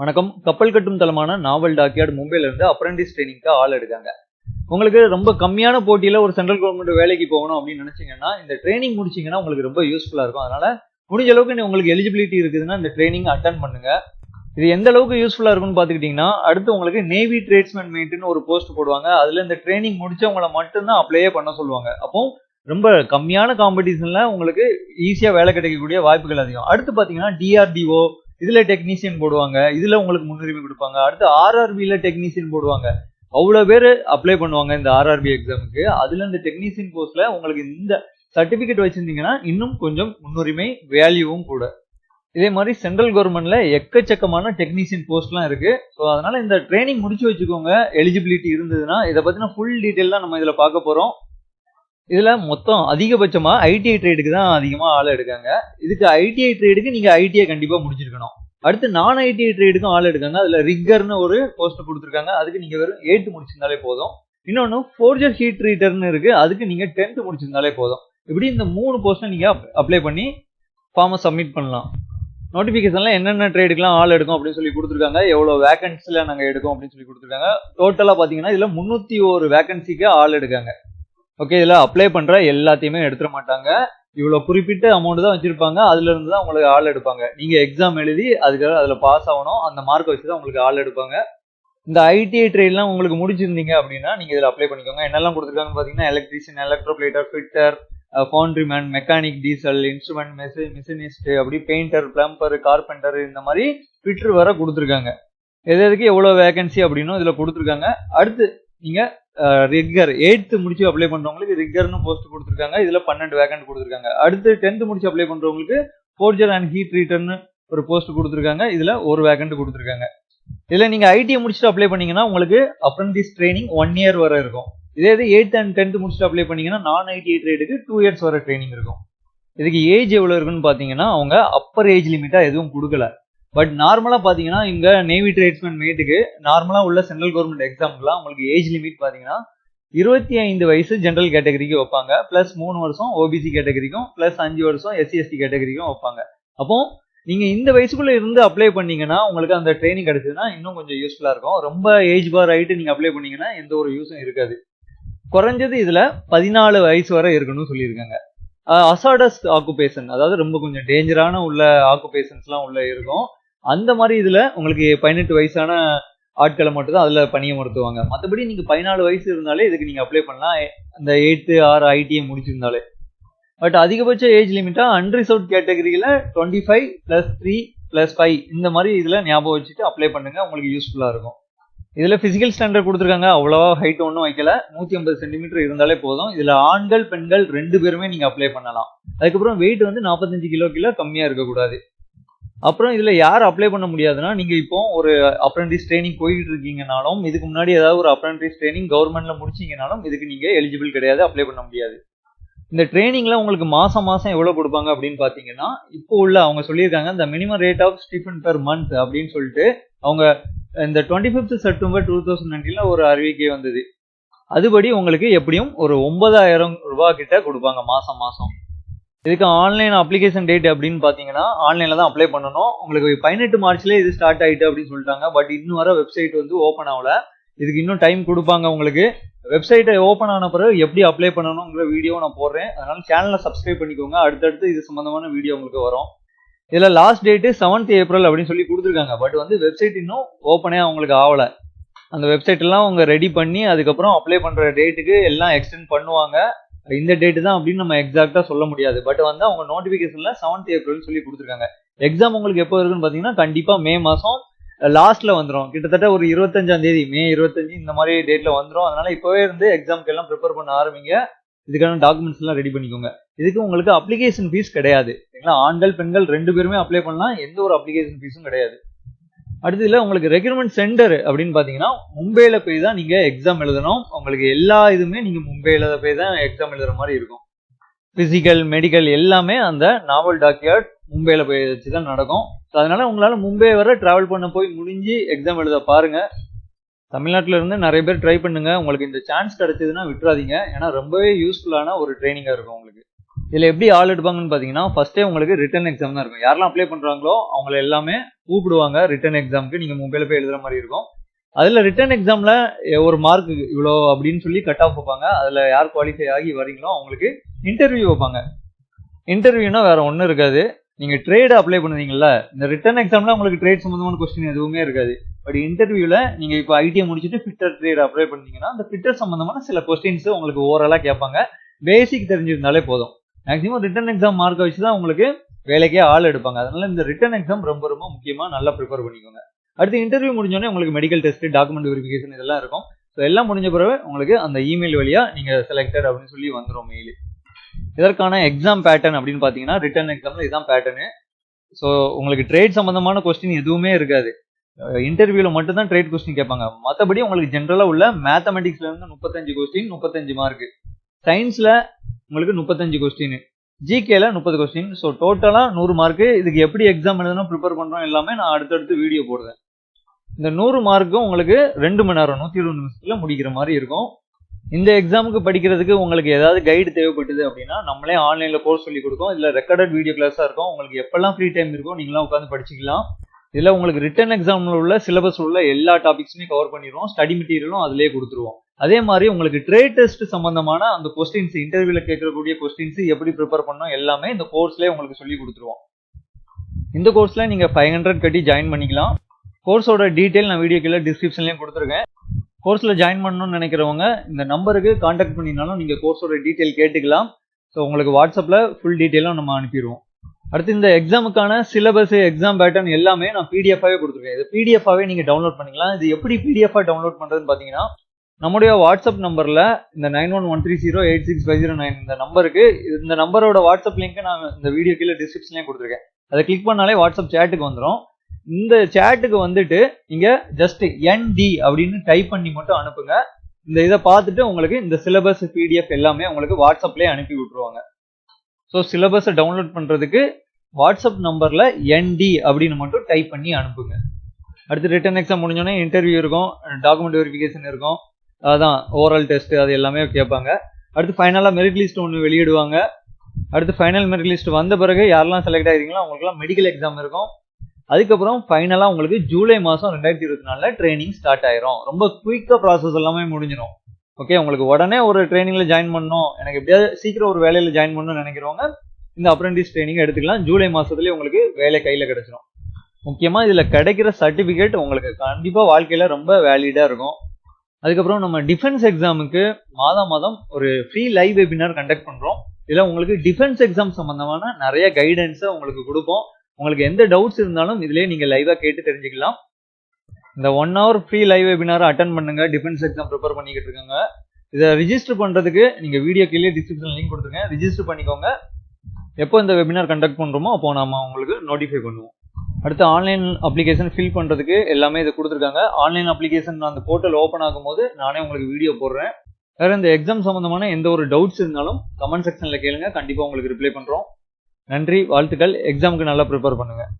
வணக்கம். கப்பல் கட்டும் தளமான நாவல் டாக்யார்டு மும்பைல இருந்து அப்ரண்டிஸ் ட்ரைனிங்க்கு ஆள் எடுக்காங்க. உங்களுக்கு ரொம்ப கம்மியான போட்டியில ஒரு சென்ட்ரல் கவர்மெண்ட் வேலைக்கு போகணும் அப்படின்னு நினைச்சீங்கன்னா இந்த ட்ரைனிங் முடிச்சீங்கன்னா உங்களுக்கு ரொம்ப யூஸ்ஃபுல்லா இருக்கும். அதனால முடிஞ்ச அளவுக்கு உங்களுக்கு எலிஜிபிலிட்டி இருக்குதுன்னா இந்த ட்ரைனிங் அட்டன் பண்ணுங்க. இது எந்த அளவுக்கு யூஸ்ஃபுல்லா இருக்கும்னு பாத்துக்கிட்டீங்கன்னா அடுத்து உங்களுக்கு நேவி ட்ரேட்ஸ்மேன் மெயின்ட்னு ஒரு போஸ்ட் போடுவாங்க. அதுல இந்த ட்ரைனிங் முடிச்சவங்களை மட்டும்தான் அப்ளையே பண்ண சொல்லுவாங்க. அப்போ ரொம்ப கம்மியான காம்படிஷன்ல உங்களுக்கு ஈஸியா வேலை கிடைக்கக்கூடிய வாய்ப்புகள் அதிகம். அடுத்து பாத்தீங்கன்னா டிஆர்டிஓ இதுல டெக்னீசியன் போடுவாங்க இதுல உங்களுக்கு முன்னுரிமை கொடுப்பாங்க. அடுத்து ஆர்ஆர்பியில டெக்னீசியன் போடுவாங்க. அவ்வளவு பேர் அப்ளை பண்ணுவாங்க இந்த ஆர்ஆர்பி எக்ஸாமுக்கு அதுல இந்த டெக்னீசியன் போஸ்ட்ல உங்களுக்கு இந்த சர்டிபிகேட் வச்சிருந்தீங்கன்னா இன்னும் கொஞ்சம் முன்னுரிமை வேல்யூவும் கூட. இதே மாதிரி சென்ட்ரல் கவர்மெண்ட்ல எக்கச்சக்கமான டெக்னீசியன் போஸ்ட்லாம் இருக்கு. ஸோ அதனால இந்த ட்ரைனிங் முடிச்சு வச்சுக்கோங்க. எலிஜிபிலிட்டி இருந்ததுன்னா இதை பத்தின ஃபுல் டீட்டெயில் தான் நம்ம இதில் பார்க்க போறோம். இதில் மொத்தம் அதிகபட்சமாக ஐடிஐ ட்ரேடுக்கு தான் அதிகமாக ஆள் எடுக்காங்க. இதுக்கு ஐடிஐ ட்ரேடுக்கு நீங்கள் ஐடிஐ கண்டிப்பாக முடிச்சிருக்கணும். அடுத்து நான் ஐடிஐ ட்ரேடுக்கும் ஆள் எடுக்காங்க. அதில் ரிக்கர்னு ஒரு போஸ்ட் கொடுத்துருக்காங்க. அதுக்கு நீங்கள் வெறும் எயித்து முடிச்சிருந்தாலே போதும். இன்னொன்று ஃபோர்ஜர் ஹீட் ரீட்டர்னு இருக்குது அதுக்கு நீங்கள் டென்த் முடிச்சிருந்தாலே போதும். இப்படி இந்த மூணு போஸ்ட்டை நீங்கள் அப்ளை பண்ணி ஃபார்மை சப்மிட் பண்ணலாம். நோட்டிஃபிகேஷனில் என்னென்ன ட்ரேடுக்குலாம் ஆள் எடுக்கும் அப்படின்னு சொல்லி கொடுத்துருக்காங்க. எவ்வளோ வேகன்சியில் நாங்கள் எடுக்கும் அப்படின்னு சொல்லி கொடுத்துருக்காங்க. டோட்டலாக பார்த்தீங்கன்னா இதில் முந்நூற்றி ஒரு வேகன்சிக்கு ஆள் எடுக்காங்க. ஓகே இதில் அப்ளை பண்ணுற எல்லாத்தையுமே எடுத்துட மாட்டாங்க. இவ்வளோ குறிப்பிட்ட அமௌண்ட் தான் வச்சுருப்பாங்க. அதுலேருந்து தான் உங்களுக்கு ஆள் எடுப்பாங்க. நீங்கள் எக்ஸாம் எழுதி அதுக்காக அதில் பாஸ் ஆகணும். அந்த மார்க் வச்சு தான் உங்களுக்கு ஆள் எடுப்பாங்க. இந்த ஐடிஐ ட்ரேட்லாம் உங்களுக்கு முடிச்சிருந்தீங்க அப்படின்னா நீங்கள் இதில் அப்ளை பண்ணிக்கோங்க. என்னெல்லாம் கொடுத்துருக்காங்கன்னு பார்த்தீங்கன்னா electrician electroplater fitter foundryman mechanic diesel instrument மெசி machinist அப்படி பெயிண்டர் பிளம்பர் கார்பெண்டர் இந்த மாதிரி ஃபிட்டர் வர கொடுத்துருக்காங்க. எது எதுக்கு எவ்வளோ வேகன்சி அப்படின்னும் இதில் கொடுத்துருக்காங்க. அடுத்து நீங்கள் ரிக்கர் எயித்து முடிச்சு அப்ளை பண்றவங்களுக்கு ரிக்கர்னு போஸ்ட் கொடுத்துருக்காங்க. இதுல பன்னெண்டு வேகன்ட் கொடுத்துருக்காங்க. அடுத்து டென்த் முடிச்சு அப்ளை பண்றவங்களுக்கு ஃபோர்ஜர் அண்ட் ஹீட் ரிட்டர்ன் ஒரு போஸ்ட் கொடுத்துருக்காங்க. இதுல ஒரு வேகன்ட் கொடுத்துருக்காங்க. இதுல நீங்க ஐடிஐ முடிச்சுட்டு அப்ளை பண்ணீங்கன்னா உங்களுக்கு அப்ரண்டிஸ் ட்ரைனிங் ஒன் இயர் வரை இருக்கும். இதே இது எயித் அண்ட் டென்த் முடிச்சுட்டு அப்ளை பண்ணீங்கன்னா நான் ஐடிஐ ட்ரேடுக்கு டூ இயர்ஸ் வரை ட்ரைனிங் இருக்கும். இதுக்கு ஏஜ் எவ்வளவு இருக்குன்னு பாத்தீங்கன்னா அவங்க அப்பர் ஏஜ் லிமிட்டா எதுவும் கொடுக்கல. பட் நார்மலாக பார்த்தீங்கன்னா இங்கே நேவி ட்ரேட்ஸ்மேன் மேட்டுக்கு நார்மலாக உள்ள சென்ட்ரல் கவர்மெண்ட் எக்ஸாம்க்குலாம் உங்களுக்கு ஏஜ் லிமிட் பார்த்தீங்கன்னா இருபத்தி ஐந்து வயசு ஜென்ரல் கேட்டகரிக்கு வைப்பாங்க. பிளஸ் மூணு வருஷம் ஓபிசி கேட்டகரிக்கும் ப்ளஸ் அஞ்சு வருஷம் எஸ்சிஎஸ்டி கேட்டகரிக்கும் வைப்பாங்க. அப்போ நீங்கள் இந்த வயசுக்குள்ளே இருந்து அப்ளை பண்ணீங்கன்னா உங்களுக்கு அந்த ட்ரைனிங் கிடைச்சதுன்னா இன்னும் கொஞ்சம் யூஸ்ஃபுல்லாக இருக்கும். ரொம்ப ஏஜ் பார் ஆயிட்டு நீங்கள் அப்ளை பண்ணீங்கன்னா எந்த ஒரு யூஸும் இருக்காது. குறைஞ்சது இதில் பதினாலு வயசு வரை இருக்கணும்னு சொல்லியிருக்காங்க. அசாடஸ் ஆக்குபேஷன் அதாவது ரொம்ப கொஞ்சம் டேஞ்சரான உள்ள ஆக்குபேஷன்ஸ்லாம் உள்ள இருக்கும். அந்த மாதிரி இதுல உங்களுக்கு பதினெட்டு வயசான ஆட்களை மட்டும் தான் அதுல பணியமர்த்துவாங்க மற்றபடி நீங்கள் பதினாலு வயசு இருந்தாலே இதுக்கு நீங்கள் அப்ளை பண்ணலாம். அந்த எயித்து ஆறு ஐடிஐ முடிச்சிருந்தாலே. பட் அதிகபட்ச ஏஜ் லிமிட்டாக அன்ரிசர்வ் கேட்டகரியில் twenty five plus three plus five இந்த மாதிரி இதில் ஞாபகம் வச்சுட்டு அப்ளை பண்ணுங்கள் உங்களுக்கு யூஸ்ஃபுல்லாக இருக்கும். இதில் ஃபிசிக்கல் ஸ்டாண்டர்ட் கொடுத்துருக்காங்க. அவ்வளவா ஹைட் ஒன்றும் வைக்கல. நூற்றி ஐம்பது சென்டிமீட்டர் இருந்தாலே போதும். இதில் ஆண்கள் பெண்கள் ரெண்டு பேருமே நீங்கள் அப்ளை பண்ணலாம். அதுக்கப்புறம் வெயிட் வந்து நாற்பத்தஞ்சு கிலோ கிலோ கம்மியாக இருக்கக்கூடாது. அப்புறம் இதில் யார் அப்ளை பண்ண முடியாதுன்னா நீங்கள் இப்போ ஒரு அப்ரண்டிஸ் ட்ரைனிங் போய்கிட்டு இருக்கீங்கனாலும் இதுக்கு முன்னாடி ஏதாவது ஒரு அப்ரண்டிஸ் ட்ரைனிங் கவர்மெண்ட்டில் முடிச்சீங்கனாலும் இதுக்கு நீங்கள் எலிஜிபிள் கிடையாது அப்ளை பண்ண முடியாது. இந்த ட்ரைனிங்கில் உங்களுக்கு மாதம் மாதம் எவ்வளோ கொடுப்பாங்க அப்படின்னு பார்த்தீங்கன்னா இப்போ உள்ள அவங்க சொல்லியிருக்காங்க இந்த minimum rate of stipend per month அப்படின்னு சொல்லிட்டு அவங்க இந்த twenty fifth September two thousand நைன்டீனில் ஒரு அறிவிக்கை வந்தது. அதுபடி உங்களுக்கு எப்படியும் ஒரு ஒன்பதாயிரம் ரூபா கிட்ட கொடுப்பாங்க மாதம் மாதம் இதுக்கு ஆன்லைன் அப்ளிகேஷன் டேட் அப்படின்னு பார்த்தீங்கன்னா ஆன்லைனில் தான் அப்ளை பண்ணணும். உங்களுக்கு பதினெட்டு மார்ச்லேயே இது ஸ்டார்ட் ஆயிட்டு அப்படின்னு சொல்லிட்டாங்க. பட் இன்னும் வர வெப்சைட் வந்து ஓப்பன் ஆகல. இதுக்கு இன்னும் டைம் கொடுப்பாங்க உங்களுக்கு. வெப்சைட்டை ஓப்பன் ஆன பிறகு எப்படி அப்ளை பண்ணணுங்கிற வீடியோ நான் போடுறேன். அதனால சேனலை சப்ஸ்கிரைப் பண்ணிக்கோங்க. அடுத்தடுத்து இது சம்மந்தமான வீடியோ உங்களுக்கு வரும். இதில் லாஸ்ட் டேட்டு செவன்த் ஏப்ரல் அப்படின்னு சொல்லி கொடுத்துருக்காங்க. பட் வந்து வெப்சைட் இன்னும் ஓப்பனே அவங்களுக்கு ஆகலை. அந்த வெப்சைட் எல்லாம் அவங்க ரெடி பண்ணி அதுக்கப்புறம் அப்ளை பண்ணுற டேட்டுக்கு எல்லாம் எக்ஸ்டெண்ட் பண்ணுவாங்க. இந்த டேட் தான் அப்படின்னு நம்ம எக்ஸாக்டா சொல்ல முடியாது. பட் வந்து அவங்க நோட்டிபிகேஷன்ல செவன்த் ஏப்ரல் சொல்லி கொடுத்துருக்காங்க. எக்ஸாம் உங்களுக்கு எப்போ இருக்குன்னு பாத்தீங்கன்னா கண்டிப்பா மே மாசம் லாஸ்ட்ல வந்துடும் கிட்டத்தட்ட ஒரு இருபத்தஞ்சாம் தேதி மே இருபத்தஞ்சு இந்த மாதிரி டேட்ல வந்துடும் அதனால இப்பவே இருந்து எக்ஸாம்க்கு எல்லாம் ப்ரிப்பேர் பண்ண ஆரம்பிங்க. இதுக்கான டாக்குமெண்ட்ஸ் எல்லாம் ரெடி பண்ணிக்கோங்க. இதுக்கு உங்களுக்கு அப்ளிகேஷன் ஃபீஸ் கிடையாது. சரிங்களா? ஆண்கள் பெண்கள் ரெண்டு பேருமே அப்ளை பண்ணலாம். எந்த ஒரு அப்ளிகேஷன் ஃபீஸும் கிடையாது. அடுத்து உங்களுக்கு ரெக்ரூட்மெண்ட் சென்டர் அப்படின்னு பார்த்தீங்கன்னா மும்பையில் போய் தான் நீங்கள் எக்ஸாம் எழுதணும். உங்களுக்கு எல்லா இதுவுமே நீங்கள் மும்பையில் போய் தான் எக்ஸாம் எழுதுற மாதிரி இருக்கும். ஃபிசிக்கல் மெடிக்கல் எல்லாமே அந்த நாவல் டாக்யார்ட் மும்பையில் போய் வச்சு தான் நடக்கும். ஸோ அதனால உங்களால் மும்பை வரை ட்ராவல் பண்ண போய் முடிஞ்சு எக்ஸாம் எழுத பாருங்க. தமிழ்நாட்டில் இருந்து நிறைய பேர் ட்ரை பண்ணுங்க. உங்களுக்கு இந்த சான்ஸ் கிடைச்சதுன்னா விட்டுறாதீங்க. ஏன்னா ரொம்பவே யூஸ்ஃபுல்லான ஒரு ட்ரைனிங்காக இருக்கும் உங்களுக்கு. இதில் எப்படி ஆள் எடுப்பாங்கன்னு பார்த்தீங்கன்னா ஃபஸ்ட்டே உங்களுக்கு ரிட்டன் எக்ஸாம் தான் இருக்கும். யாரெல்லாம் அப்ளை பண்ணுறாங்களோ அவங்கள எல்லாமே கூப்பிடுவாங்க. ரிட்டன் எக்ஸாமுக்கு நீங்கள் மொபைலில் போய் எழுதுகிற மாதிரி இருக்கும். அதில் ரிட்டன் எக்ஸாமில் ஒரு மார்க் இவ்வளோ அப்படின்னு சொல்லி கட் ஆஃப் வைப்பாங்க. அதில் யார் குவாலிஃபை ஆகி வரீங்களோ அவங்களுக்கு இன்டர்வியூ வைப்பாங்க. இன்டர்வியூனா வேறு ஒன்றும் இருக்காது. நீங்கள் ட்ரேடு அப்ளை பண்ணுவீங்கல்ல இந்த ரிட்டன் எக்ஸாமில் உங்களுக்கு ட்ரேட் சம்மந்தமான கொஸ்டின் எதுவுமே இருக்காது. பட் இன்டர்வியூவில் நீங்கள் இப்போ ஐடிஐ முடிச்சுட்டு ஃபிட்டர் ட்ரேட் அப்ளை பண்ணீங்கன்னா அந்த ஃபிட்டர் சம்மந்தமான சில கொஸ்டின்ஸ் உங்களுக்கு ஓவராலாக கேட்பாங்க. பேசிக் தெரிஞ்சிருந்தாலே போதும். மேக்ஸிமம் ரிட்டன் எக்ஸாம் மார்க்கை வச்சு தான் உங்களுக்கு வேலைக்கே ஆள் எடுப்பாங்க. அதனால இந்த ரிட்டன் எக்ஸாம் ரொம்ப ரொம்ப முக்கியமாக நல்லா ப்ரிப்பேர் பண்ணிக்கோங்க. அடுத்து இன்டர்வியூ முடிஞ்சோடனே உங்களுக்கு மெடிக்கல் டெஸ்ட் டாக்குமெண்ட் வெரிஃபிகேஷன் இதெல்லாம் இருக்கும். ஸோ எல்லாம் முடிஞ்ச பிறகு உங்களுக்கு அந்த இமெயில் வழியாக நீங்கள் செலக்டட் அப்படின்னு சொல்லி வந்துடும் மெயில் இதற்கான எக்ஸாம் பேட்டர்ன் அப்படின்னு பார்த்தீங்கன்னா ரிட்டன் எக்ஸாமில் இதுதான் பேட்டர்னு ஸோ உங்களுக்கு ட்ரேட் சம்மந்தமான கொஸ்டின் எதுவுமே இருக்காது. இன்டர்வியூவில் மட்டும்தான் ட்ரேட் கொஸ்டின் கேட்பாங்க. மற்றபடி உங்களுக்கு ஜென்ரலாக உள்ள மேத்தமெட்டிக்ஸ்ல இருந்து முப்பத்தஞ்சு கொஸ்டின் முப்பத்தஞ்சு மார்க் சயின்ஸில் உங்களுக்கு முப்பத்தஞ்சு கொஸ்டின் ஜிகேல முப்பது கொஸ்டின் ஸோ டோட்டலாக நூறு மார்க்கு இதுக்கு எப்படி எக்ஸாம் எழுதணும் ப்ரிப்பேர் பண்ணுறோம் எல்லாமே நான் அடுத்தடுத்து வீடியோ போடுவேன் இந்த நூறு மார்க்கும் உங்களுக்கு ரெண்டு மணி நேரம் நூற்றி இருபது நிமிஷத்தில் முடிக்கிற மாதிரி இருக்கும். இந்த எக்ஸாமுக்கு படிக்கிறதுக்கு உங்களுக்கு ஏதாவது கைடு தேவைப்பட்டது அப்படின்னா நம்மளே ஆன்லைனில் கோர்ஸ் சொல்லி கொடுக்கோம். இதில் ரெக்கார்டட் வீடியோ கிளாஸாக இருக்கும். உங்களுக்கு எப்பெல்லாம் ஃப்ரீ டைம் இருக்கோ நீங்களாம் உட்காந்து படிச்சிக்கலாம். இதில் உங்களுக்கு ரிட்டன் எக்ஸாமில் உள்ள சிலபஸ் உள்ள எல்லா டாபிக்ஸுமே கவர் பண்ணிடுவோம். ஸ்டடி மெட்டீரியலும் அதிலே கொடுத்துருவோம். அதே மாதிரி உங்களுக்கு ட்ரேட் டெஸ்ட் சம்பந்தமான அந்த கொஸ்டின்ஸ் இன்டர்வியூல கேட்கக்கூடிய கொஸ்டின்ஸ் எப்படி ப்ரிப்பேர் பண்ணணும் எல்லாமே இந்த கோர்ஸ்லேயே உங்களுக்கு சொல்லி கொடுத்துருவோம். இந்த கோர்ஸ்ல நீங்க ஃபைவ் ஹண்ட்ரட் கட்டி ஜாயின் பண்ணிக்கலாம். கோர்ஸோட டீட்டெயில் நான் வீடியோ கீழே டிஸ்கிரிப்ஷன்லயும் கொடுத்துருக்கேன். கோர்ஸ்ல ஜாயின் பண்ணணும்னு நினைக்கிறவங்க இந்த நம்பருக்கு காண்டாக்ட் பண்ணினாலும் நீங்க கோர்ஸோட டீட்டெயில் கேட்டுக்கலாம். ஸோ உங்களுக்கு வாட்ஸ்அப்ல ஃபுல் டீட்டெயிலும் நம்ம அனுப்பிடுவோம். அடுத்து இந்த எக்ஸாமுக்கான சிலபஸ் எக்ஸாம் பேட்டர்ன் எல்லாமே நான் பிடிஎஃபாகவே கொடுத்துருக்கேன். இது பிடிஎஃபாகவே நீங்கள் டவுன்லோட் பண்ணிக்கலாம். இது எப்படி பிடிஎஃபாக டவுன்லோட் பண்ணுறதுன்னு பார்த்தீங்கன்னா நம்முடைய வாட்ஸ்அப் நம்பரில் இந்த nine one one three zero eight six five zero nine இந்த நம்பருக்கு இந்த நம்பரோட வாட்ஸ்அப் லிங்க் நான் இந்த வீடியோ கீழே டிஸ்கிரிப்ஷன்லேயே கொடுத்துருக்கேன். அதை கிளிக் பண்ணாலே வாட்ஸ்அப் சேட்டுக்கு வந்துடும் இந்த சேட்டுக்கு வந்துட்டு இங்கே ஜஸ்ட் என்டி அப்படின்னு டைப் பண்ணி மட்டும் அனுப்புங்க. இந்த இதை பார்த்துட்டு உங்களுக்கு இந்த சிலபஸ் பிடிஎஃப் எல்லாமே உங்களுக்கு வாட்ஸ்அப்லேயே அனுப்பி விட்டுருவாங்க. ஸோ சிலபஸை டவுன்லோட் பண்ணுறதுக்கு வாட்ஸ்அப் நம்பரில் என்டி அப்படின்னு மட்டும் டைப் பண்ணி அனுப்புங்க. அடுத்து ரிட்டன் எக்ஸாம் முடிஞ்சோடனே இன்டர்வியூ இருக்கும் டாக்குமெண்ட் வெரிஃபிகேஷன் இருக்கும். அதான் ஓரல் டெஸ்ட் அது எல்லாமே கேட்பாங்க. அடுத்து ஃபைனலாக மெரிட் லிஸ்ட் ஒன்று வெளியிடுவாங்க. அடுத்து ஃபைனல் மெரிட் லிஸ்ட் வந்த பிறகு யாரெல்லாம் செலக்ட் ஆகிறீங்களோ அவங்களுக்குலாம் மெடிக்கல் எக்ஸாம் இருக்கும். அதுக்கப்புறம் ஃபைனலாக உங்களுக்கு ஜூலை மாதம் ரெண்டாயிரத்தி இருபத்தி நாலில் ட்ரைனிங் ஸ்டார்ட் ஆயிரும். ரொம்ப குயிக்காக ப்ராசஸ் எல்லாமே முடிஞ்சிடும் ஓகே உங்களுக்கு உடனே ஒரு ட்ரைனிங்கில் ஜாயின் பண்ணணும். எனக்கு எப்படியாவது சீக்கிரம் ஒரு வேலையில் ஜாயின் பண்ணணும்னு நினைக்கிறவங்க இந்த அப்ரெண்டிஸ் ட்ரைனிங் எடுத்துக்கலாம். ஜூலை மாதத்துலேயே உங்களுக்கு வேலை கையில் கிடைச்சிடும் முக்கியமாக இதில் கிடைக்கிற சர்டிஃபிகேட் உங்களுக்கு கண்டிப்பாக வாழ்க்கையில் ரொம்ப வேலிடாக இருக்கும். அதுக்கப்புறம் நம்ம டிஃபென்ஸ் எக்ஸாமுக்கு மாதம் மாதம் ஒரு ஃப்ரீ லைவ் வெபினார் கண்டக்ட் பண்ணுறோம் இதில் உங்களுக்கு டிஃபென்ஸ் எக்ஸாம் சம்மந்தமான நிறைய கைடன்ஸை உங்களுக்கு கொடுப்போம். உங்களுக்கு எந்த டவுட்ஸ் இருந்தாலும் இதுலேயே நீங்கள் லைவாக கேட்டு தெரிஞ்சுக்கலாம். இந்த ஒன் ஹவர் ஃப்ரீ லைவ் வெபினாரை அட்டன் பண்ணுங்க. டிஃபென்ஸ் எக்ஸாம் ப்ரிப்பேர் பண்ணிக்கிட்டு இருக்காங்க. இதை ரிஜிஸ்டர் பண்ணுறதுக்கு நீங்கள் வீடியோ கீழே டிஸ்கிரிப்ஷன் லிங்க் கொடுத்துருங்க. ரிஜிஸ்டர் பண்ணிக்கோங்க. எப்போ இந்த வெபினார் கண்டக்ட் பண்ணுறோமோ அப்போ நாம உங்களுக்கு நோட்டிஃபை பண்ணுவோம். அடுத்து ஆன்லைன் அப்ளிகேஷன் ஃபில் பண்ணுறதுக்கு எல்லாமே இது கொடுத்துருக்காங்க. ஆன்லைன் அப்ளிகேஷன் அந்த போர்ட்டல் ஓப்பன் ஆகும்போது நானே உங்களுக்கு வீடியோ போடுறேன். வேறு இந்த எக்ஸாம் சம்மந்தமான எந்த ஒரு டவுட்ஸ் இருந்தாலும் கமெண்ட் செக்ஷனில் கேளுங்க. கண்டிப்பாக உங்களுக்கு ரிப்ளை பண்ணுறோம் நன்றி வாழ்த்துக்கள். எக்ஸாமுக்கு நல்லா ப்ரிப்பேர் பண்ணுங்கள்